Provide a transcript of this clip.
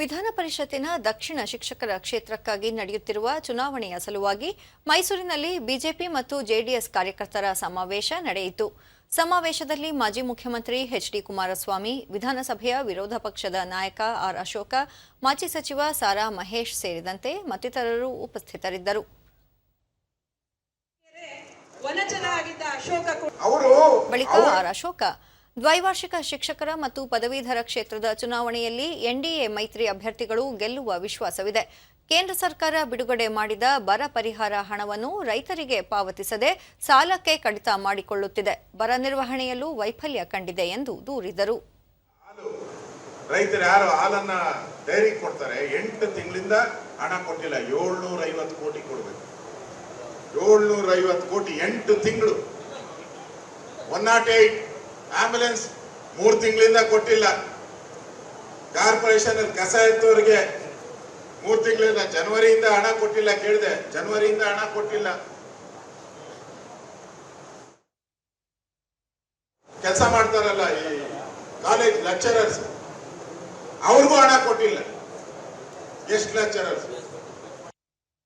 ವಿಧಾನ ಪರಿಷತ್ತಿನ ದಕ್ಷಿಣ ಶಿಕ್ಷಕರ ಕ್ಷೇತ್ರಕ್ಕಾಗಿ ನಡೆಯುತ್ತಿರುವ ಚುನಾವಣೆಯ ಸಲುವಾಗಿ ಮೈಸೂರಿನಲ್ಲಿ ಬಿಜೆಪಿ ಮತ್ತು ಜೆಡಿಎಸ್ ಕಾರ್ಯಕರ್ತರ ಸಮಾವೇಶ ನಡೆಯಿತು. ಸಮಾವೇಶದಲ್ಲಿ ಮಾಜಿ ಮುಖ್ಯಮಂತ್ರಿ ಎಚ್ಡಿ ಕುಮಾರಸ್ವಾಮಿ ವಿಧಾನಸಭೆಯ ವಿರೋಧ ಪಕ್ಷದ ನಾಯಕ ಆರ್ ಅಶೋಕ ಮಾಜಿ ಸಚಿವ ಸಾರಾ ಮಹೇಶ್ ಸೇರಿದಂತೆ ಮತ್ತಿತರರು ಉಪಸ್ಥಿತರಿದ್ದರು. ವನಜನ ಅಶೋಕ ಅವರು ಬಳಿಕ ಆರ್ ಅಶೋಕ ದ್ವೈವಾರ್ಷಿಕ ಶಿಕ್ಷಕರ ಮತ್ತು ಪದವೀಧರ ಕ್ಷೇತ್ರದ ಚುನಾವಣೆಯಲ್ಲಿ ಎನ್ಡಿಎ ಮೈತ್ರಿ ಅಭ್ಯರ್ಥಿಗಳು ಗೆಲ್ಲುವ ವಿಶ್ವಾಸವಿದೆ. ಕೇಂದ್ರ ಸರ್ಕಾರ ಬಿಡುಗಡೆ ಮಾಡಿದ ಬರ ಪರಿಹಾರ ಹಣವನ್ನು ರೈತರಿಗೆ ಪಾವತಿಸದೆ ಸಾಲಕ್ಕೆ ಕಡಿತ ಮಾಡಿಕೊಳ್ಳುತ್ತಿದೆ. ಬರ ನಿರ್ವಹಣೆಯಲ್ಲೂ ವೈಫಲ್ಯ ಕಂಡಿದೆ ಎಂದು ದೂರಿದರು. ರೈತರು ಯಾರು ಹಾಲನ್ನ ಡೈರಿ ಕೊಡ್ತಾರೆ, ಎಂಟು ತಿಂಗಳಿಂದ ಹಣ ಕೊಟ್ಟಿಲ್ಲ ಏಳ್ನೂರ ಐವತ್ತು ಕೋಟಿ ಕೊಡಬೇಕು. ಏಳ್ನೂರ ಐವತ್ತು ಕೋಟಿ ಎಂಟು ತಿಂಗಳು. ಒನ್ ನಾಟ್ ಏಟ್ ಆಂಬುಲೆನ್ಸ್ ಮೂರು ತಿಂಗಳಿಂದ ಕೊಟ್ಟಿಲ್ಲ. ಕಾರ್ಪೊರೇಷನ್ ಅಲ್ಲಿ ಕಸ ಎತ್ತೋರಿಗೆ ಮೂರು ತಿಂಗಳಿಂದ ಜನವರಿಯಿಂದ ಹಣ ಕೊಟ್ಟಿಲ್ಲ ಕೇಳಿದೆ. ಜನವರಿಯಿಂದ ಹಣ ಕೊಟ್ಟಿಲ್ಲ. ಕೆಲಸ ಮಾಡ್ತಾರಲ್ಲ ಈ ಕಾಲೇಜ್ ಲೆಕ್ಚರರ್ಸ್ ಅವ್ರಿಗೂ ಹಣ ಕೊಟ್ಟಿಲ್ಲ. ಎಷ್ಟು ಲೆಕ್ಚರರ್ಸ್